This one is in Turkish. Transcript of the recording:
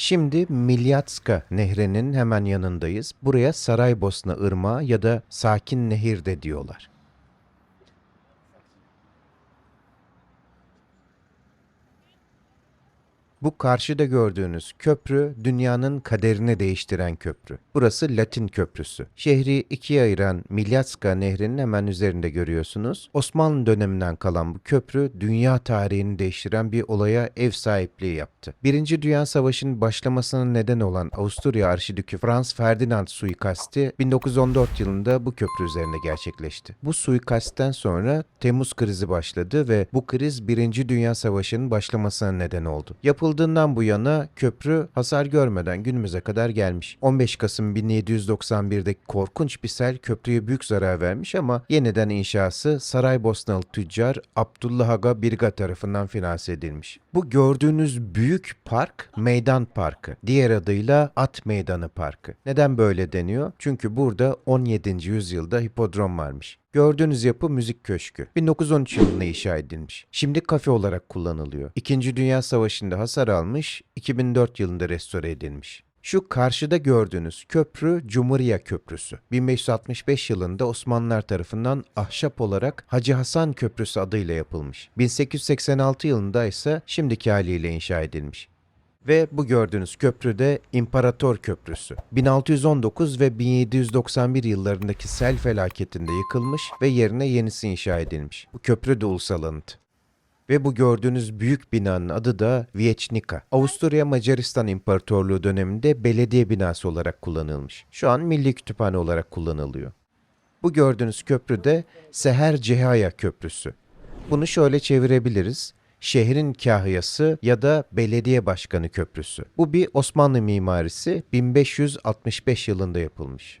Şimdi Milyatska nehrinin hemen yanındayız. Buraya Saraybosna Irmağı ya da Sakin Nehir de diyorlar. Bu karşıda gördüğünüz köprü dünyanın kaderini değiştiren köprü. Burası Latin Köprüsü. Şehri ikiye ayıran Milyatska nehrinin hemen üzerinde görüyorsunuz. Osmanlı döneminden kalan bu köprü dünya tarihini değiştiren bir olaya ev sahipliği yaptı. Birinci Dünya Savaşı'nın başlamasına neden olan Avusturya Arşidükü Franz Ferdinand suikasti 1914 yılında bu köprü üzerinde gerçekleşti. Bu suikastten sonra Temmuz krizi başladı ve bu kriz Birinci Dünya Savaşı'nın başlamasına neden oldu. Yapıldığından bu yana köprü hasar görmeden günümüze kadar gelmiş. 15 Kasım 1791'deki korkunç bir sel köprüye büyük zarar vermiş ama yeniden inşası Saraybosnalı tüccar Abdullah Aga Birga tarafından finanse edilmiş. Bu gördüğünüz büyük park Meydan Parkı. Diğer adıyla At Meydanı Parkı. Neden böyle deniyor? Çünkü burada 17. yüzyılda hipodrom varmış. Gördüğünüz yapı müzik köşkü. 1913 yılında inşa edilmiş. Şimdi kafe olarak kullanılıyor. İkinci Dünya Savaşı'nda hasar almış, 2004 yılında restore edilmiş. Şu karşıda gördüğünüz köprü Cumhuriye Köprüsü. 1565 yılında Osmanlılar tarafından ahşap olarak Hacı Hasan Köprüsü adıyla yapılmış. 1886 yılında ise şimdiki haliyle inşa edilmiş. Ve bu gördüğünüz köprü de İmparator Köprüsü. 1619 ve 1791 yıllarındaki sel felaketinde yıkılmış ve yerine yenisi inşa edilmiş. Bu köprü de ulusal anıt. Ve bu gördüğünüz büyük binanın adı da Viechnica. Avusturya Macaristan İmparatorluğu döneminde belediye binası olarak kullanılmış. Şu an milli kütüphane olarak kullanılıyor. Bu gördüğünüz köprü de Seher Cehaya Köprüsü. Bunu şöyle çevirebiliriz. Şehrin kahyası ya da belediye başkanı köprüsü. Bu bir Osmanlı mimarisi 1565 yılında yapılmış.